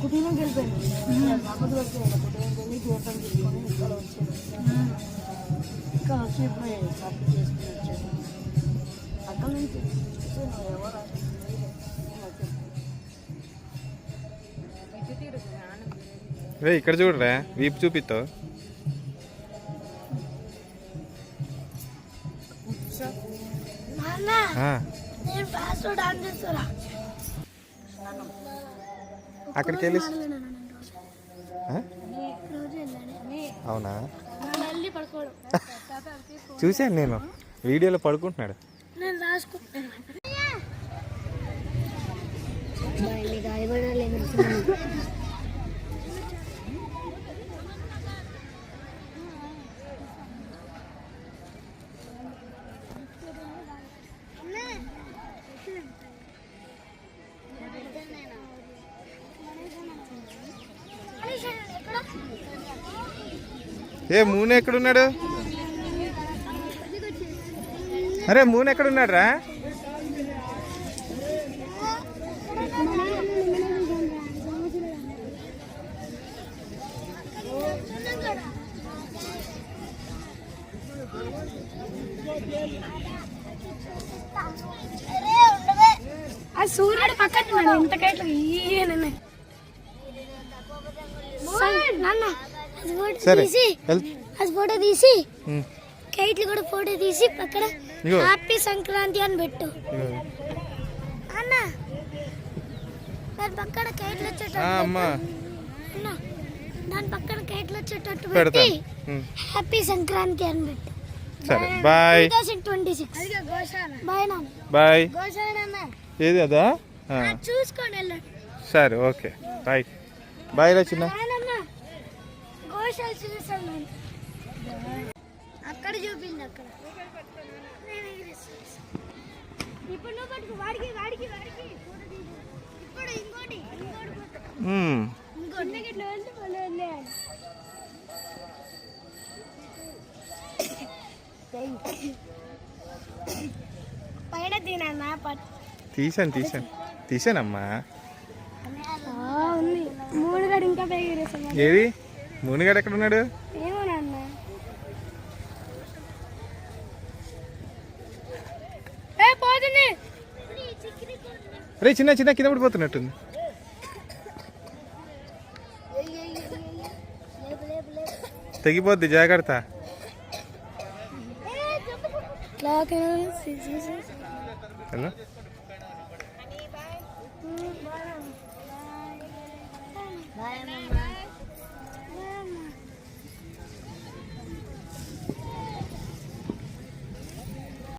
కుటీనం గెలిపోయింది నమ్మకం వచ్చాయి కుటీనం వెళ్ళి దీపం తీసుకొని ఇక్కడ వచ్చాను ఇక్కడ వచ్చి ఇప్పుడు సప్పు చేసుకుని వచ్చాను అక్కడ నుంచి ఎవరు? రే ఇక్కడ చూడరా? వీపు చూపిస్తావు చేస్తారా అక్కడికి వెళ్ళి అవునా? చూశాను నేను. వీడియోలో పడుకుంటున్నాడు. నేను ఏ మూన్ ఎక్కడున్నాడు? అరే మూన్ ఎక్కడున్నాడు రా ఆ సూర్యుడు పక్కన ఇంత కైట్లు ఈయననే. నాన్న. సరే. అది ఫోటో తీసి. కైట్లు కూడా ఫోటో తీసి పక్కన. హ్యాపీ సంక్రాంతి అని పెట్టు. అన్న. దాని పక్కన కైట్లు వచ్చేటట్టు ఆ, అమ్మా. పెట్టు. అన్న. దాని పక్కన కైట్లు వచ్చేటట్టు పెట్టి హ్యాపీ సంక్రాంతి అని పెట్టు. సరే. Bye twenty six. బాయ్ నాన్న. బాయ్ గోశాల అన్న. ఏది అదా? ఆ, చూసుకోండి వెళ్ళండి సరే ఓకే. బాయ్ బాయ్ రా చిన్న చూసాను అక్కడ చూపింది అక్కడ. ఇప్పుడు నువ్వు పట్టుకో వాడికి వాడికి వాడికి. ఇప్పుడు ఇంకోటి ఇంకోటి ఇంకోటి. ఇట్లా వెళ్తే మళ్ళీ వదిలేయాలి. పైన తినన్నా పట్టు. తీసాను తీసాను. తీసానమ్మా. ఉంది. మూడు గడు ఇంకా ఏది? మునిగాడు ఏ పోతుంది. రే చిన్న చిన్న కింద పడిపోతున్నట్టుంది. తెగిపోద్ది జాగ్రత్త. Hello bye